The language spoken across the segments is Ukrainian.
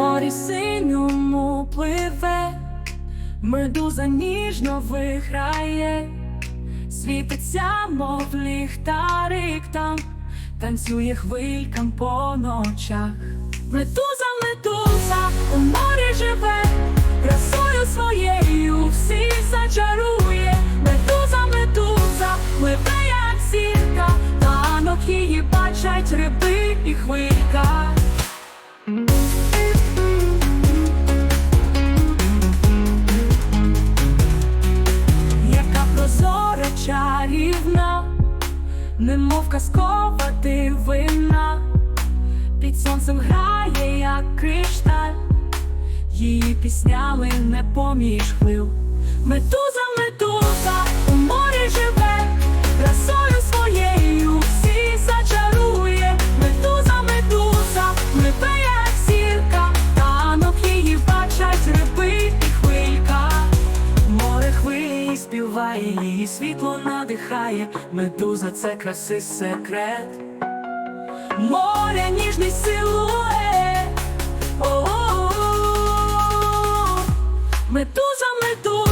морі синьому пливе, медуза ніжно виграє, світиться, мов ліхтарик там, танцює хвилькам по ночах. Медуза, медуза, у морі живе, красою своєю всіх зачарує. Медуза, медуза, пливе як зірка, танок її бачать риби і хвилька. Немов казкова дивина, під сонцем грає, як кришталь, її пісняли не поміж хвил. Ми медуза, світло надихає, медуза це краси секрет. Море ніжний силует. О-о-о. Медуза, медуза,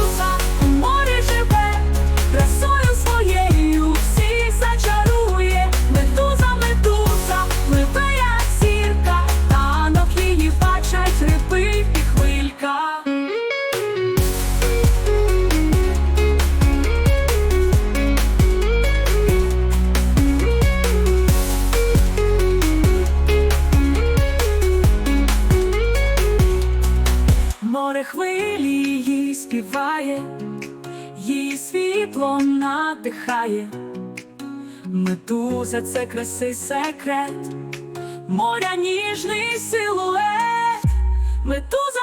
співає, її світло надихає. Медуза це краси секрет, моря ніжний силует. Медуза,